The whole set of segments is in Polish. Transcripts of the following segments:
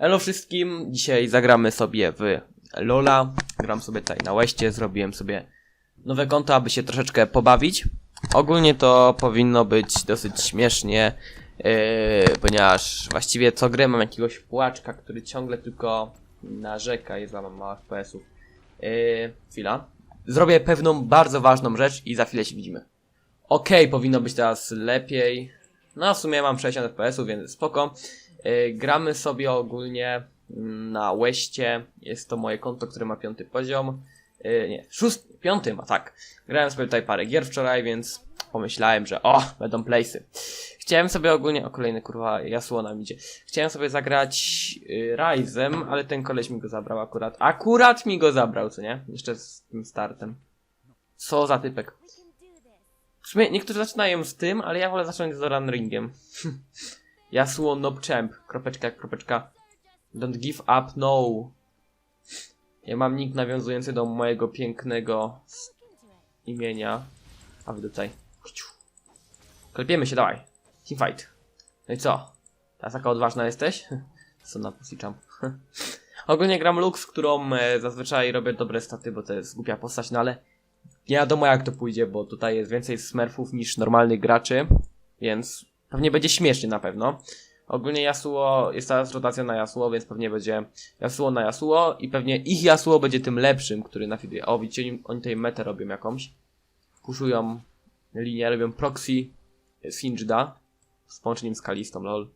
Hello wszystkim, dzisiaj zagramy sobie w Lola. Gram sobie tutaj na Łeście, zrobiłem sobie nowe konto, aby się troszeczkę pobawić. Ogólnie to powinno być dosyć śmiesznie, yy, ponieważ właściwie co grę mam jakiegoś płaczka, który ciągle tylko narzeka i mam mało FPS-ów. Yy, chwila. Zrobię pewną bardzo ważną rzecz i za chwilę się widzimy. Okej, powinno być teraz lepiej. No w sumie mam 60 FPS-ów, więc spoko. Yy, gramy sobie ogólnie mm, na Łeście. Jest to moje konto, które ma piąty poziom. Yy, nie, szósty, piąty ma, tak. Grałem sobie tutaj parę gier wczoraj, więc pomyślałem, że o, będą playsy. Chciałem sobie ogólnie, o kolejny kurwa jasło nam idzie. Chciałem sobie zagrać yy, Ryzem, ale ten koleś mi go zabrał akurat. Akurat mi go zabrał, co nie? Jeszcze z tym startem. Co za typek. W sumie niektórzy zaczynają z tym, ale ja wolę zacząć z Run Ringiem. Yasuo Nob Champ. Kropeczka, kropeczka. Don't give up, no. Ja mam nick nawiązujący do mojego pięknego imienia. A wy tutaj. Klepiemy się, dawaj. Teamfight. No i co? Teraz taka odważna jesteś? Co na pussy. Ogólnie gram Lux, którą e, zazwyczaj robię dobre staty, bo to jest głupia postać, no ale nie wiadomo jak to pójdzie, bo tutaj jest więcej smurfów niż normalnych graczy, więc pewnie będzie śmiesznie na pewno. Ogólnie Yasuo, jest teraz rotacja na Yasuo, więc pewnie będzie Yasuo na Yasuo i pewnie ich Yasuo będzie tym lepszym, który nafiduje. O, widzicie, oni- tutaj metę robią jakąś. Puszują linię, robią proxy Singeda z połączeniem z Kalistą, lol.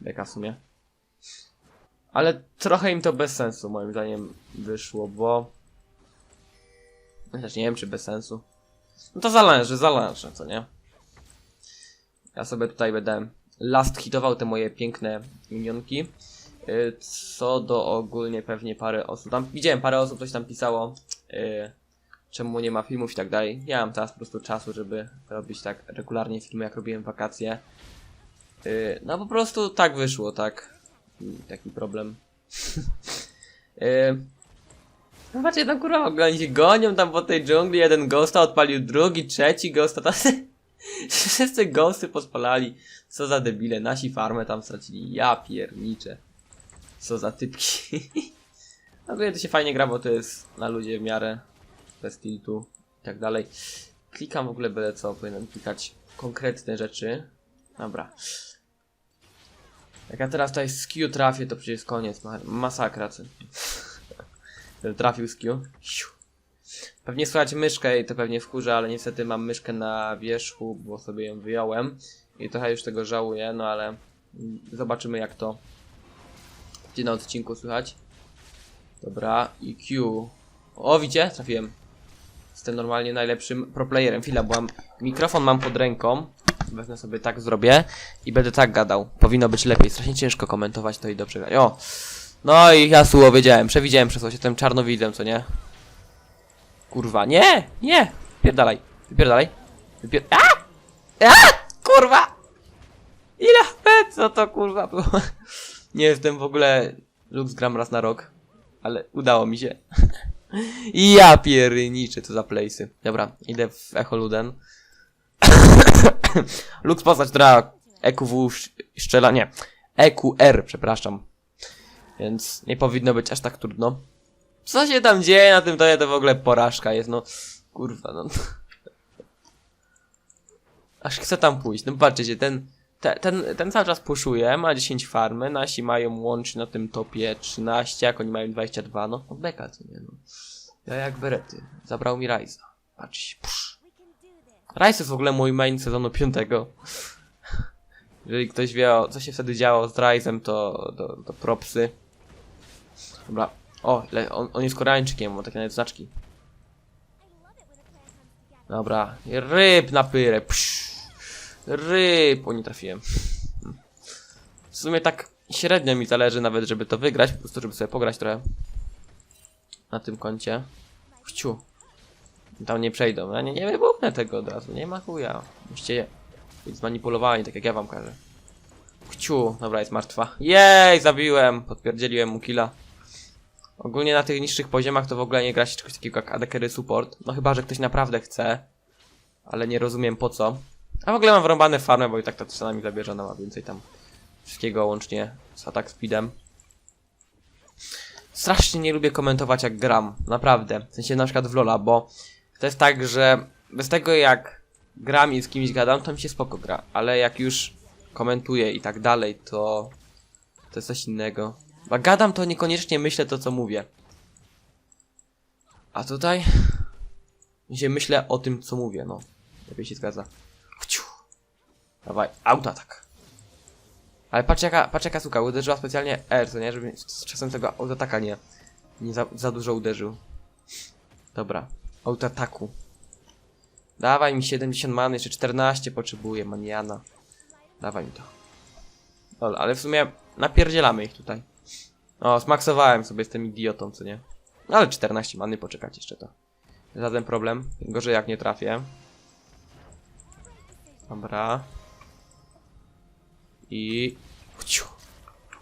Beka w sumie. Ale trochę im to bez sensu, moim zdaniem, wyszło, bo... Chociaż nie wiem, czy bez sensu. No to zależy, zależy, co nie? Ja sobie tutaj będę last hitował te moje piękne minionki. Y, Co do ogólnie pewnie parę osób. Tam widziałem parę osób, coś tam pisało. y, Czemu nie ma filmów i tak dalej. Ja mam teraz po prostu czasu, żeby robić tak regularnie filmy, jak robiłem wakacje. Y, No po prostu tak wyszło, tak. I Taki problem. Y, no patrzcie, tam kurwa, oni się gonią tam po tej dżungli, jeden ghosta odpalił, drugi, trzeci ghosta, tam wszyscy ghosty pospalali. Co za debile, nasi farmę tam stracili, ja pierniczę. Co za typki. Ogólnie to się fajnie gra, bo to jest na ludzie w miarę, bez tiltu i tak dalej. Klikam w ogóle byle co, powinienem klikać konkretne rzeczy. Dobra. Jak ja teraz tutaj z Q trafię, to przecież koniec, ma masakra. Ten trafił z Q. Siu. Pewnie słychać myszkę i to pewnie wkurza, ale niestety mam myszkę na wierzchu, bo sobie ją wyjąłem. I trochę już tego żałuję, no ale zobaczymy jak to będzie na odcinku słychać. Dobra, i Q. O, widzicie? Trafiłem. Jestem normalnie najlepszym proplayerem. Chwila, bo mam mikrofon mam pod ręką. Wezmę sobie tak zrobię i będę tak gadał. Powinno być lepiej. Strasznie ciężko komentować to i dobrze grać. O! No i Yasuo wiedziałem, przewidziałem przez się tym czarnowidzem, co nie? Kurwa, nie! Nie! Pierdalaj, wypierdalaj. Wypier... A! A! Kurwa! Ile HP? Co to kurwa było? Nie jestem w ogóle... Lux gram raz na rok. Ale udało mi się. I ja pierniczę, co za playsy. Dobra, idę w Echo Luden. Lux postać, która EQW sz- szczela, nie. EQR, przepraszam. Więc nie powinno być aż tak trudno. Co się tam dzieje na tym to to w ogóle porażka jest, no. Kurwa, no. Aż chcę tam pójść. No patrzcie ten, te, ten, ten cały czas puszuje, ma 10 farmy, nasi mają łącznie na tym topie 13, jak oni mają 22, no, no beka, co nie, no. Ja jak berety. Zabrał mi Ryza. Patrzcie, psz. Ryze jest w ogóle mój main sezonu 5. Jeżeli ktoś wie, o, co się wtedy działo z Ryzem, to, to, to propsy. Dobra. O, on, on jest Koreańczykiem, ma takie nawet znaczki. Dobra. Ryb na pyrę. Psz. Ryb. O, nie trafiłem. W sumie tak średnio mi zależy nawet, żeby to wygrać, po prostu żeby sobie pograć trochę. Na tym koncie. Chciu. Tam nie przejdą. Ja nie, nie wybuchnę tego od razu. Nie ma chuja. Musicie być zmanipulowani, tak jak ja wam każę. Chciu. Dobra, jest martwa. Jej, zabiłem. Podpierdzieliłem mu killa. Ogólnie na tych niższych poziomach to w ogóle nie gra się czegoś takiego jak AD Support. No chyba, że ktoś naprawdę chce. Ale nie rozumiem po co. A w ogóle mam wrąbane farmę, bo i tak ta czasami zabierze, ona ma więcej tam wszystkiego łącznie z attack speedem. strasznie nie lubię komentować jak gram, naprawdę. W sensie na przykład w Lola, bo to jest tak, że bez tego jak gram i z kimś gadam, to mi się spoko gra, ale jak już komentuję i tak dalej, to to jest coś innego. Bo gadam, to niekoniecznie myślę to, co mówię. A tutaj się myślę o tym, co mówię, no. Lepiej się zgadza. Ciu. Dawaj, autoatak. Ale patrz jaka, patrz jaka suka, uderzyła specjalnie R, co nie? Żeby czasem tego autoataka nie, nie za, za dużo uderzył. Dobra, autoataku. Dawaj mi 70 many, jeszcze 14 potrzebuję, maniana. Dawaj mi to. Dobra, ale w sumie napierdzielamy ich tutaj. O, smaksowałem sobie z tym idiotą, co nie? No ale 14 many, poczekać jeszcze to. Żaden problem. Gorzej jak nie trafię. Dobra. I... Ciu.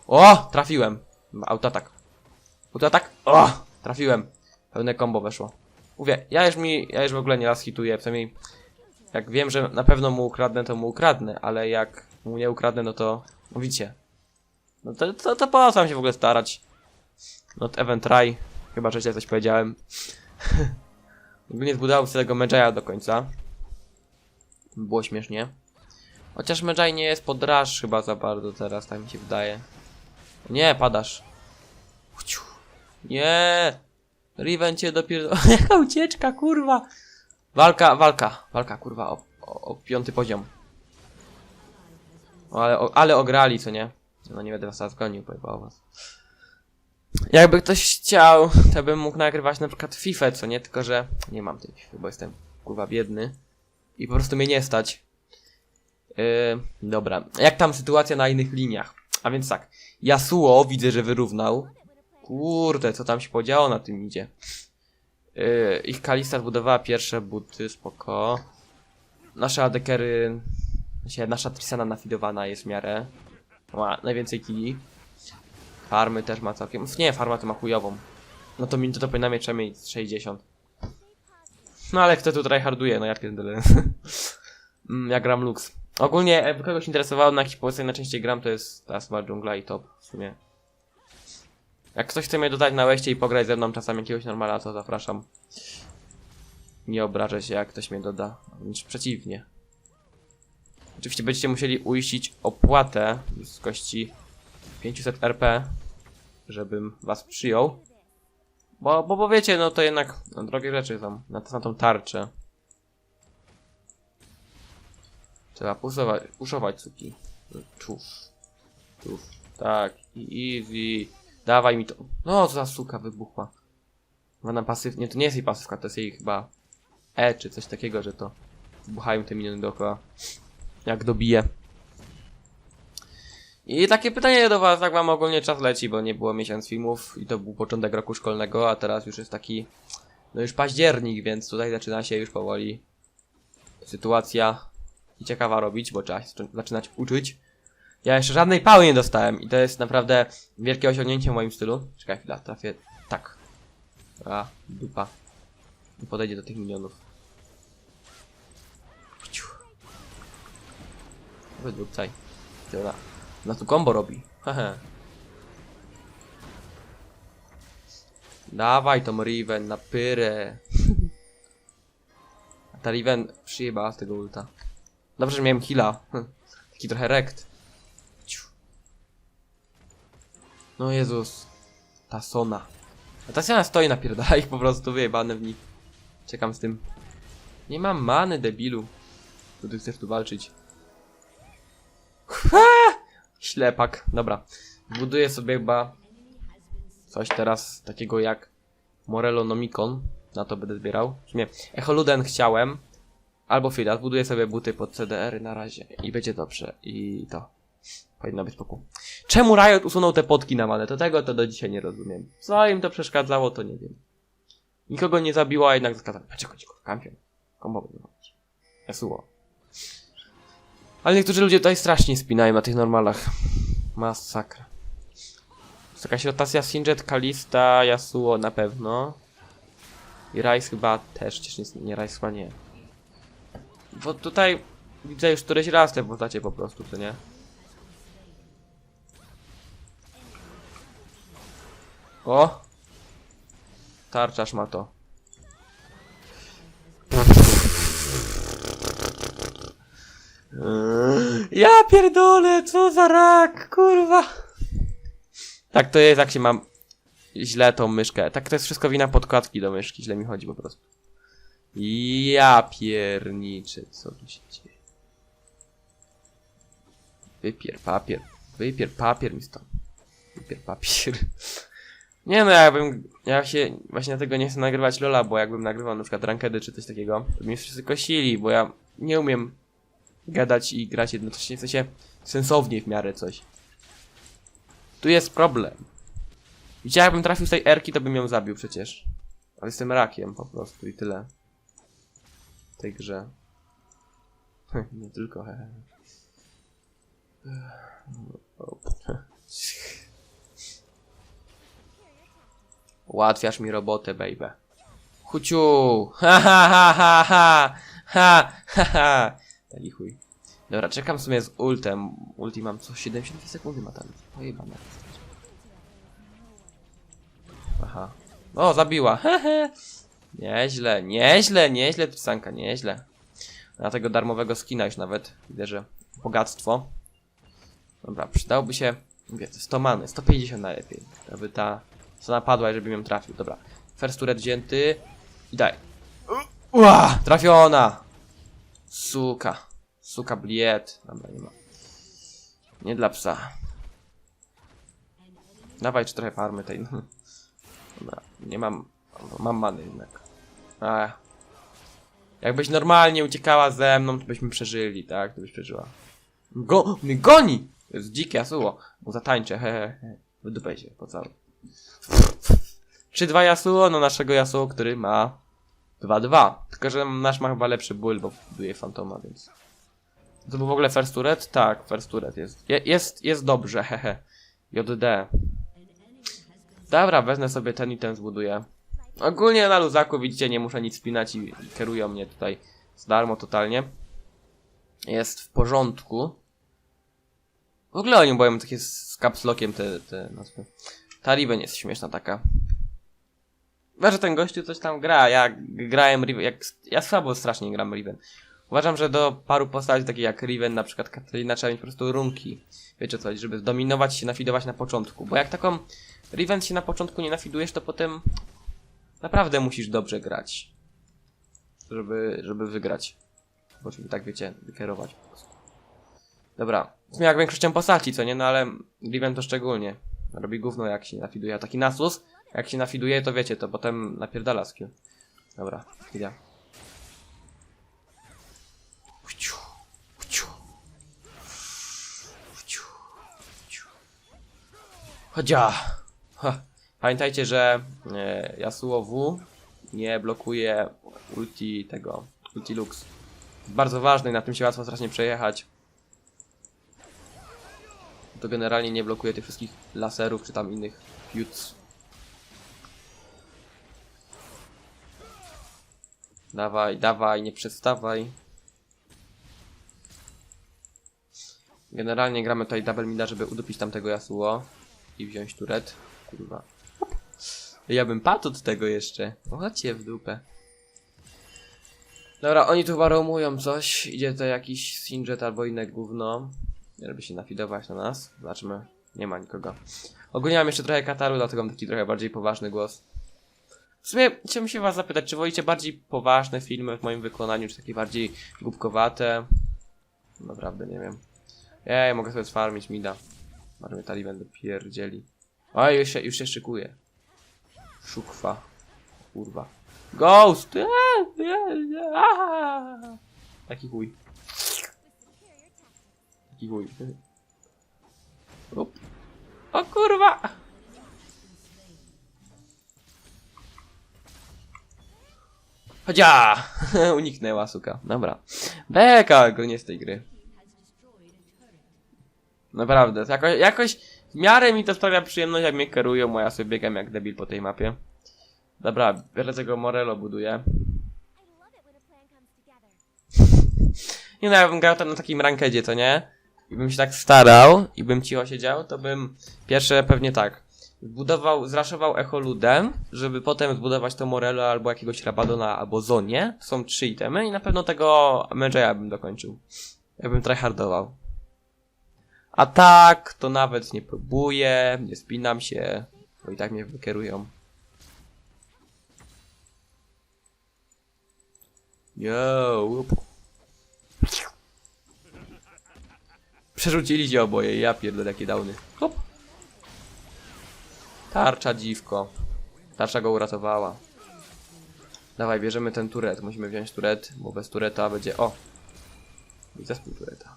O! Trafiłem. Autoatak. Autoatak. O! Trafiłem. Pełne combo weszło. Mówię, ja już mi, ja już w ogóle nie raz hituję, przynajmniej jak wiem, że na pewno mu ukradnę, to mu ukradnę, ale jak mu nie ukradnę, no to mówicie. No to, to, to po co mam się w ogóle starać? Not even try. Chyba, że źle coś powiedziałem. Ogólnie zbudowałem sobie tego Medjaya do końca. Było śmiesznie. Chociaż Medjay nie jest podraż chyba za bardzo teraz, tak mi się wydaje. Nie, padasz. Nie! Riven cię dopiero... Jaka ucieczka, kurwa! Walka, walka, walka, kurwa, o, o, o piąty poziom. O, ale, o, ale ograli, co nie? No nie będę was teraz pojebał was. Jakby ktoś chciał, to bym mógł nagrywać na przykład FIFA, co nie? Tylko, że nie mam tej FIFA, bo jestem kurwa biedny. I po prostu mnie nie stać. Yy, dobra. Jak tam sytuacja na innych liniach? A więc tak. Yasuo widzę, że wyrównał. Kurde, co tam się podziało na tym idzie. Yy, ich Kalista zbudowała pierwsze buty, spoko. Nasze adekery... Znaczy, nasza Trisana nafidowana jest w miarę. Ma najwięcej kili. Farmy też ma całkiem. Nie, farma to ma chujową. No to minuty to powinna mieć przynajmniej 60. No ale kto tu tryharduje? No ja pierdolę. Mm, ja gram Lux. Ogólnie, jakby kogoś interesowało, na jakich pozycjach najczęściej gram, to jest ta chyba dżungla i top w sumie. Jak ktoś chce mnie dodać na łeście i pograć ze mną czasem jakiegoś normala, to zapraszam. Nie obrażę się, jak ktoś mnie doda. Wręcz przeciwnie. Oczywiście będziecie musieli uiścić opłatę z kości 500 RP, żebym was przyjął. Bo, bo, bo wiecie, no to jednak no, drogie rzeczy są na, na tą tarczę. Trzeba puszować, puszować cuki. Czuf. Czuf. Tak. I easy. Dawaj mi to. No, co za suka wybuchła. Ma na pasyw... Nie, to nie jest jej pasywka, to jest jej chyba E, czy coś takiego, że to wybuchają te miniony dookoła. Jak dobije. I takie pytanie do was, jak wam ogólnie czas leci, bo nie było miesiąc filmów i to był początek roku szkolnego, a teraz już jest taki, no już październik, więc tutaj zaczyna się już powoli sytuacja i ciekawa robić, bo trzeba się zaczynać uczyć. Ja jeszcze żadnej pały nie dostałem i to jest naprawdę wielkie osiągnięcie w moim stylu. Czekaj chwila, trafię tak. A, dupa. Nie podejdzie do tych minionów. Wydupcaj. Dobra. Na tu combo robi. Hehe. Dawaj tą Riven na pyrę. Ta Riven przyjebała z tego ulta. Dobrze, że miałem killa. Taki trochę rekt. No Jezus. Ta Sona. A ta Sona stoi napierdala ich po prostu wyjebane w nich. Czekam z tym. Nie mam many, debilu. Ty chcesz tu walczyć. Ślepak. Dobra. Buduję sobie chyba coś teraz takiego jak Morello Nomicon. Na to będę zbierał. Sumie Echoluden chciałem. Albo Fila. Zbuduję sobie buty pod CDR na razie. I będzie dobrze. I to. Powinno być spokój. Czemu Riot usunął te potki na? To tego to do dzisiaj nie rozumiem. Co im to przeszkadzało, to nie wiem. Nikogo nie zabiło, a jednak zakazali. Patrzcie, chodź, kampion. Kombowy wychodzić. Yasuo. Ale niektórzy ludzie tutaj strasznie spinają na tych normalach. Masakra. Jest jakaś rotacja Singed, Kalista, Yasuo na pewno. I Rice chyba też, chociaż nie, nie Rice chyba nie. Bo tutaj widzę już któryś raz te postacie po prostu, co nie? O! Tarczasz ma to. Ja pierdolę, co za rak, kurwa. Tak to jest, jak się mam źle tą myszkę. Tak to jest wszystko wina podkładki do myszki, źle mi chodzi po prostu. Ja pierniczę, co tu się dzieje. Wypier papier, wypier papier mi stąd. Wypier papier. Nie no, jakbym, ja się właśnie dlatego nie chcę nagrywać Lola, bo jakbym nagrywał na przykład rankedy czy coś takiego, to mnie wszyscy kosili, bo ja nie umiem gadać i grać jednocześnie, w sensie sensownie w miarę coś. Tu jest problem. Widzicie, jakbym trafił z tej erki, to bym ją zabił przecież. Ale jestem rakiem po prostu i tyle. W tej grze. nie tylko, hehe. Ułatwiasz mi robotę, baby. Chuciu! Ha ha ha ha ha! Ha ha ha! Taki chuj. Dobra, czekam w sumie z ultem. Ulti mam co 72 sekundy ma tam. Pojebane. Aha. O, zabiła. Hehe. Nieźle, nieźle, nieźle, Trisanka, nieźle. Na tego darmowego skina już nawet widzę, że bogactwo. Dobra, przydałoby się, mówię, 100 many, 150 najlepiej, aby ta, co napadła, żeby ją trafił. Dobra, first turret wzięty i daj. Ua, trafiona! Suka, suka bliet. Dobra, nie ma. Nie dla psa. Dawaj, czy trochę farmy tej. Dobra, nie mam, mam many jednak. Ach. Jakbyś normalnie uciekała ze mną, to byśmy przeżyli, tak? To byś przeżyła. Go, mnie goni! To jest dzikie Yasuo. Zatańczę, he, he. Wydupaj się, po cały. 3-2 Yasuo, no naszego Yasuo, który ma 2-2. Tylko, że nasz ma chyba lepszy build, bo buduje Fantoma, więc... To był w ogóle first turret? Tak, first turret jest. Je, jest, jest dobrze, hehe. JD. Dobra, wezmę sobie ten i ten zbuduję. Ogólnie na luzaku, widzicie, nie muszę nic spinać i, i kierują mnie tutaj z darmo totalnie. Jest w porządku. W ogóle oni boją takie z capslockiem te, te nazwy. Ta Riven jest śmieszna taka. Chyba, że ten gościu coś tam gra, ja grałem Riven, jak, ja słabo strasznie gram Riven. Uważam, że do paru postaci takich jak Riven, na przykład Katarina, trzeba mieć po prostu runki. Wiecie co, żeby zdominować się, nafidować na początku. Bo jak taką Riven się na początku nie nafidujesz, to potem naprawdę musisz dobrze grać. Żeby, żeby wygrać. Bo żeby tak wiecie, wykierować po prostu. Dobra. Jak większością postaci, co nie? No ale Riven to szczególnie. Robi gówno jak się nafiduje. A taki nasus, jak się nafiduje, to wiecie, to potem napierdala skill. Dobra, chwila. Uciu, uciu. Uciu, uciu. Chodzia. Pamiętajcie, że e, Yasuo W nie blokuje ulti tego, ulti Lux. Bardzo ważny na tym się łatwo strasznie przejechać. To generalnie nie blokuje tych wszystkich laserów czy tam innych fiuts. Dawaj, dawaj, nie przestawaj. Generalnie gramy tutaj double mida, żeby udupić tamtego Yasuo i wziąć turet. Kurwa. Ja bym padł od tego jeszcze. Chodźcie w dupę. Dobra, oni tu chyba roamują coś. Idzie to jakiś Sinjet albo inne gówno. Żeby się nafidować na nas. Zobaczymy. Nie ma nikogo. Ogólnie mam jeszcze trochę kataru, dlatego mam taki trochę bardziej poważny głos. W sumie chciałbym się was zapytać, czy wolicie bardziej poważne filmy w moim wykonaniu, czy takie bardziej głupkowate? Naprawdę nie wiem. Ej, mogę sobie sfarmić mida. Może mnie tali będę pierdzieli. Oj, już się, już się szykuje. Szukwa. Kurwa. Ghost! Eee, eee, eee. Taki chuj. Taki chuj. O kurwa! Chodzia! Uniknęła suka. Dobra. Beka go nie z tej gry. Naprawdę. Jako, jakoś w miarę mi to sprawia przyjemność, jak mnie kierują, a ja sobie biegam jak debil po tej mapie. Dobra, biorę tego Morello buduję. Nie no, jakbym grał tam na takim rankedzie, co nie? I bym się tak starał i bym cicho siedział, to bym pierwsze pewnie tak. Zbudował, zraszował Echoludem, żeby potem zbudować to Morello albo jakiegoś Rabadona albo Zonie. Są trzy itemy i na pewno tego Medjaya bym dokończył. Jakbym tryhardował. A tak, to nawet nie próbuję, nie spinam się, bo i tak mnie wykierują. Yo, łup. Przerzucili się oboje, ja pierdolę jakie downy. Hop. Tarcza dziwko. Tarcza go uratowała. Dawaj, bierzemy ten turet. Musimy wziąć turet, bo bez tureta będzie... O! I zespół tureta.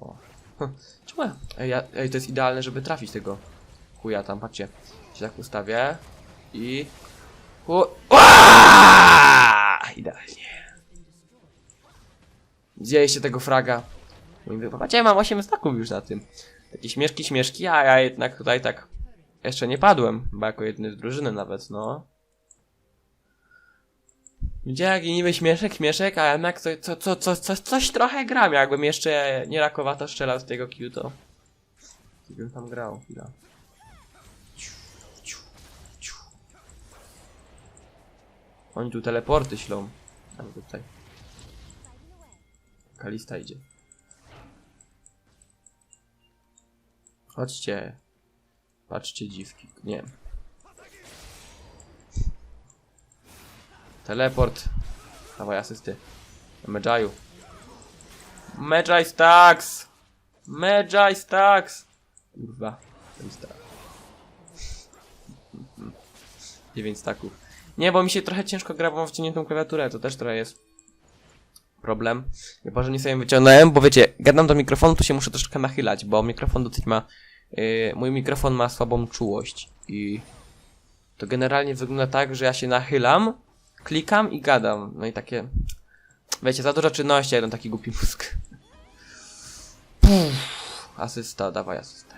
O. Czemu ja? Ej, ja... Ej, to jest idealne, żeby trafić tego chuja tam, patrzcie. Się tak ustawię i... Hu... Idealnie. Zjeście tego fraga. Mówię, Patrzcie, mam 8 staków już na tym. Takie śmieszki, śmieszki, a ja jednak tutaj tak jeszcze nie padłem, bo jako jedyny z drużyny nawet, no. Gdzie jak niby śmieszek, śmieszek, a jednak co, co, co, co, co, coś trochę gram, jakbym jeszcze nie rakowato strzelał z tego Q, to... Bym tam grał, chwila. Oni tu teleporty ślą. My tutaj. Kalista idzie. Chodźcie. Patrzcie dziwki. Nie. Teleport. Dawaj asysty. Medjaju. Medjay stacks! Medjay stacks! Kurwa. Ten stack. 9 staków. Nie, bo mi się trochę ciężko gra, bo mam wciągniętą klawiaturę, to też trochę jest problem. Chyba, że nie sobie wyciągnąłem, bo wiecie, gadam do mikrofonu, to się muszę troszeczkę nachylać, bo mikrofon dosyć ma... Yy, mój mikrofon ma słabą czułość i to generalnie wygląda tak, że ja się nachylam, klikam i gadam. No i takie... Wiecie, za dużo czynności, jeden taki głupi mózg. Puf, asysta, dawaj asystę.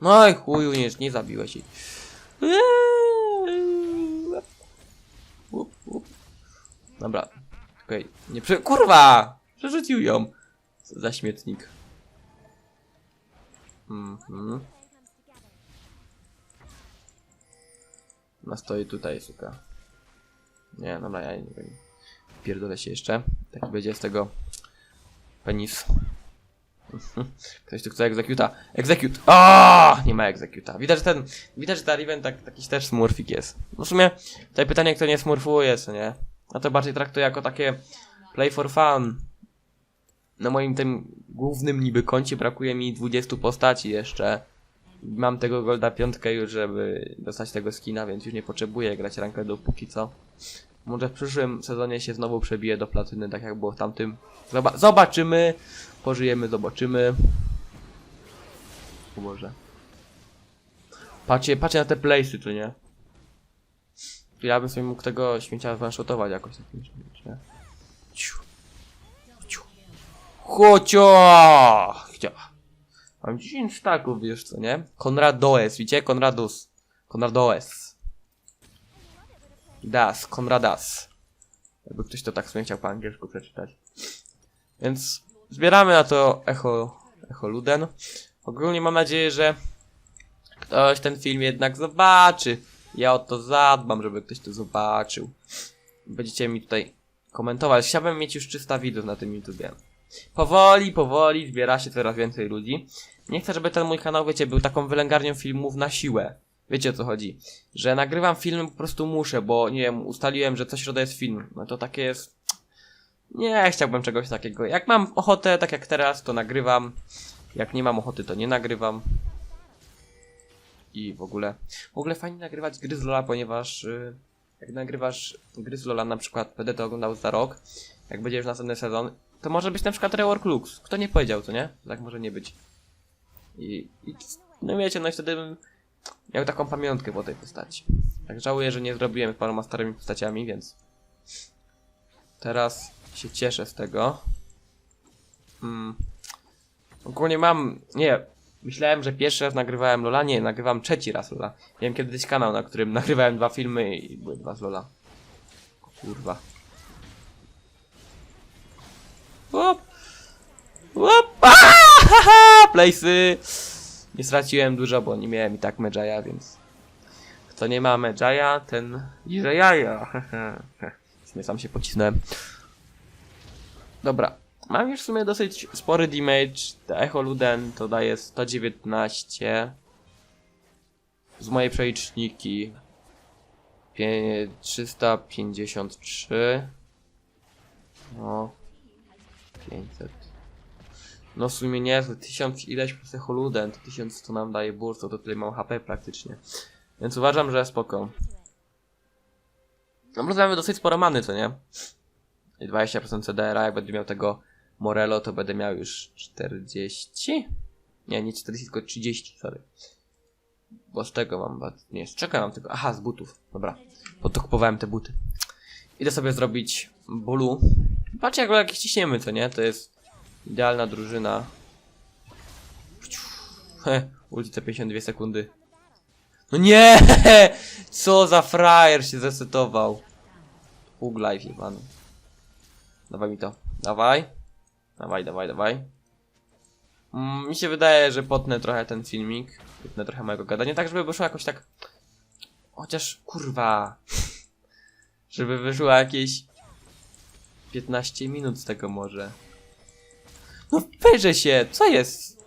No i chuju, nie, nie zabiłeś jej. Dobra. Okej, nie prze... Kurwa! Przerzucił ją. Za śmietnik. Mhm. No stoi tutaj, suka. Nie, dobra, ja nie wiem. Pierdolę się jeszcze. Taki będzie z tego penis. Ktoś tu chce executa. Execute! O! Nie ma executa. Widać, że ten. Widać, że ta Riven tak, jakiś też smurfik jest. No w sumie tutaj pytanie, kto nie smurfuje, co nie? A to bardziej traktuję jako takie play for fun. Na moim tym głównym niby koncie brakuje mi 20 postaci jeszcze. Mam tego golda piątkę już, żeby dostać tego skina, więc już nie potrzebuję grać rankę póki co. Może w przyszłym sezonie się znowu przebiję do platyny, tak jak było w tamtym. Zoba zobaczymy. Pożyjemy, zobaczymy. O Boże. Patrzcie, patrzcie na te playsy, czy nie? Ja bym sobie mógł tego śmiecia zanshotować jakoś czymś, nie? Ciu. Chocio! Chcia. Mam 10 staków, wiesz co, nie? Konradoes, widzicie? Konradus. Konradoes. Das, Konradas. Jakby ktoś to tak sobie chciał po angielsku przeczytać. Więc zbieramy na to Echo, Echo Luden. Ogólnie mam nadzieję, że ktoś ten film jednak zobaczy. Ja o to zadbam, żeby ktoś to zobaczył. Będziecie mi tutaj komentować. Chciałbym mieć już 300 widzów na tym YouTubie. Powoli, powoli zbiera się coraz więcej ludzi. Nie chcę, żeby ten mój kanał, wiecie, był taką wylęgarnią filmów na siłę. Wiecie o co chodzi? Że nagrywam film, po prostu muszę, bo nie wiem, ustaliłem, że co środa jest film. No to takie jest. Nie chciałbym czegoś takiego. Jak mam ochotę, tak jak teraz, to nagrywam. Jak nie mam ochoty, to nie nagrywam. I w ogóle. W ogóle fajnie nagrywać gry z Lola, ponieważ yy, jak nagrywasz gry z Lola, na przykład będę to oglądał za rok, jak będzie już następny sezon, to może być na przykład Rework Lux. Kto nie powiedział, to nie? Tak może nie być. I, i no wiecie, no i wtedy bym miał taką pamiątkę po tej postaci. Tak żałuję, że nie zrobiłem z paroma starymi postaciami, więc teraz się cieszę z tego. Mm. Ogólnie mam, nie, myślałem, że pierwszy raz nagrywałem Lola, nie, nagrywam trzeci raz Lola. Miałem kiedyś kanał, na którym nagrywałem dwa filmy i były dwa z Lola. Kurwa. Łop! Łop! Aaaa! Playsy! Nie straciłem dużo, bo nie miałem i tak Medjaya, więc... Kto nie ma Medjaya, ten liże jaja. sam się pocisnąłem. Dobra. Mam już w sumie dosyć spory damage. Te Echo Luden to daje 119. Z mojej przeliczniki. Pie- 353. No. 500. No w sumie nie, to 1000 ileś plus to 1000 to nam daje burst, to tyle mam HP praktycznie. Więc uważam, że spoko. No plus mamy dosyć sporo many, co nie? I 20% CDR-a, jak będę miał tego Morello, to będę miał już 40? Nie, nie 40, tylko 30, sorry. Bo z tego mam, nie, z czego mam tego? Aha, z butów, dobra. Bo to kupowałem te buty. Idę sobie zrobić bulu. Patrzcie, jak jak ściśniemy, co nie? To jest idealna drużyna. Ulti co 52 sekundy. No nie! Co za frajer się zesetował. Life jebany. Dawaj mi to. Dawaj. Dawaj, dawaj, dawaj. Mm, mi się wydaje, że potnę trochę ten filmik. Potnę trochę mojego gadania, tak żeby wyszło jakoś tak... Chociaż, kurwa... Żeby wyszło jakieś... 15 minut z tego może. No wejrzę się, co jest?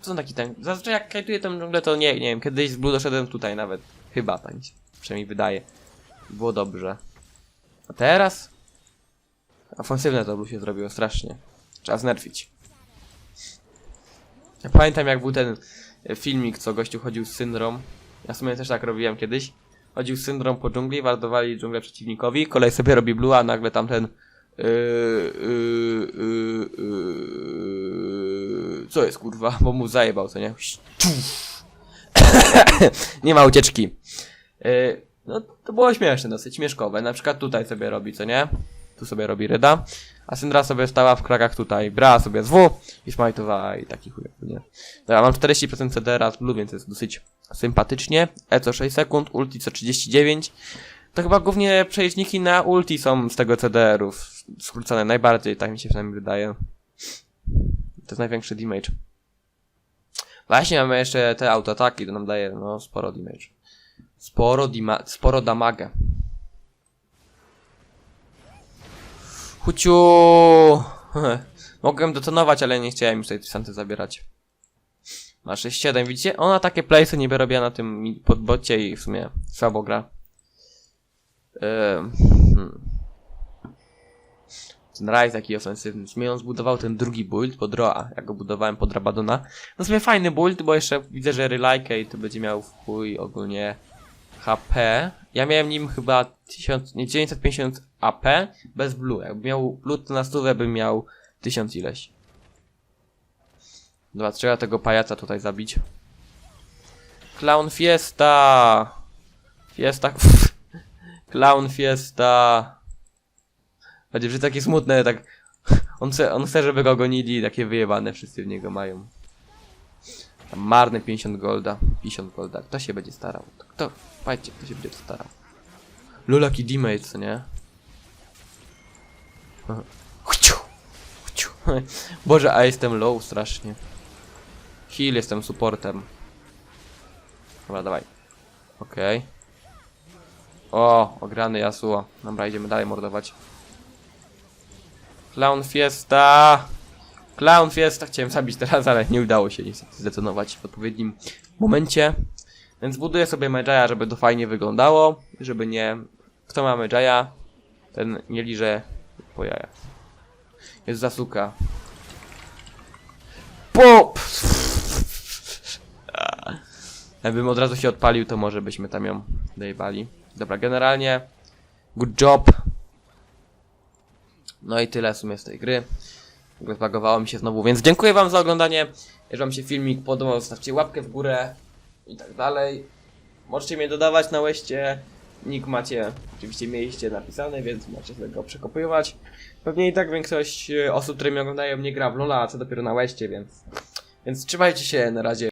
Co taki ten... Zazwyczaj jak kajtuję tą dżunglę, to nie, nie wiem, kiedyś z Blue doszedłem tutaj nawet. Chyba, tak przynajmniej wydaje. Było dobrze. A teraz? Ofensywne to Blue się zrobiło strasznie. Trzeba znerfić. Ja pamiętam jak był ten e, filmik, co gościu chodził z syndrom. Ja w sumie też tak robiłem kiedyś. Chodził z syndrom po dżungli, wardowali dżunglę przeciwnikowi, kolej sobie robi blue, a nagle tamten co jest kurwa? Bo mu zajebał, co nie? nie ma ucieczki. No to było śmieszne, dosyć śmieszkowe. Na przykład tutaj sobie robi, co nie? Tu sobie robi Ryda. A Syndra sobie stała w krakach tutaj, brała sobie z W i smajtowała i taki chuj, nie? Dobra, mam 40% CDR z Blue, więc jest dosyć sympatycznie. E co 6 sekund, ulti co 39. To chyba głównie przeliczniki na ulti są z tego CDR-ów skrócone najbardziej, tak mi się przynajmniej wydaje. To jest największy damage. Właśnie mamy jeszcze te autoataki, to nam daje no sporo damage. Sporo, sporo damage. Chuciu! Mogłem detonować, ale nie chciałem już tej Trisanty zabierać. Ma 6-7, widzicie? Ona takie playsy niby robiła na tym podbocie i w sumie słabo gra. Ehm, hmm. Ten Rise taki ofensywny. W sumie on zbudował ten drugi build pod Roa. Ja go budowałem pod Rabadona. No w sumie fajny build, bo jeszcze widzę, że Relike to będzie miał w chuj ogólnie HP. Ja miałem nim chyba 1000, nie, 950 AP bez blue. Jakbym miał blue to na stówę bym miał 1000 ileś. Dobra, trzeba tego pajaca tutaj zabić. Clown Fiesta! Fiesta... Clown Fiesta! Będzie że takie smutne, tak... On chce, on chce, żeby go gonili, takie wyjebane wszyscy w niego mają. Tam marne 50 golda, 50 golda. Kto się będzie starał? Kto? Patrzcie, kto się będzie starał. Lulaki teammate, co nie? Chciu, chciu. Boże, a jestem low strasznie. Heal, jestem supportem. Dobra, dawaj. Okej. O, ograny Yasuo. Dobra, idziemy dalej mordować. Clown Fiesta! Clown Fiesta! Chciałem zabić teraz, ale nie udało się niestety zdetonować w odpowiednim momencie. Więc buduję sobie Medjaya, żeby to fajnie wyglądało. Żeby nie... Kto ma Medjaya, ten nie liże po jajach. Jest zasuka. Pop! Jakbym od razu się odpalił, to może byśmy tam ją dojebali. Dobra, generalnie good job. No i tyle w sumie z tej gry. W ogóle mi się znowu, więc dziękuję wam za oglądanie. Jeżeli wam się filmik podobał, zostawcie łapkę w górę i tak dalej. Możecie mnie dodawać na łeście. Nick macie, oczywiście mieliście napisane, więc możecie sobie go przekopiować. Pewnie i tak większość e, osób, które mnie oglądają, nie gra w Lola, a co dopiero na łeście, więc... Więc trzymajcie się, na razie.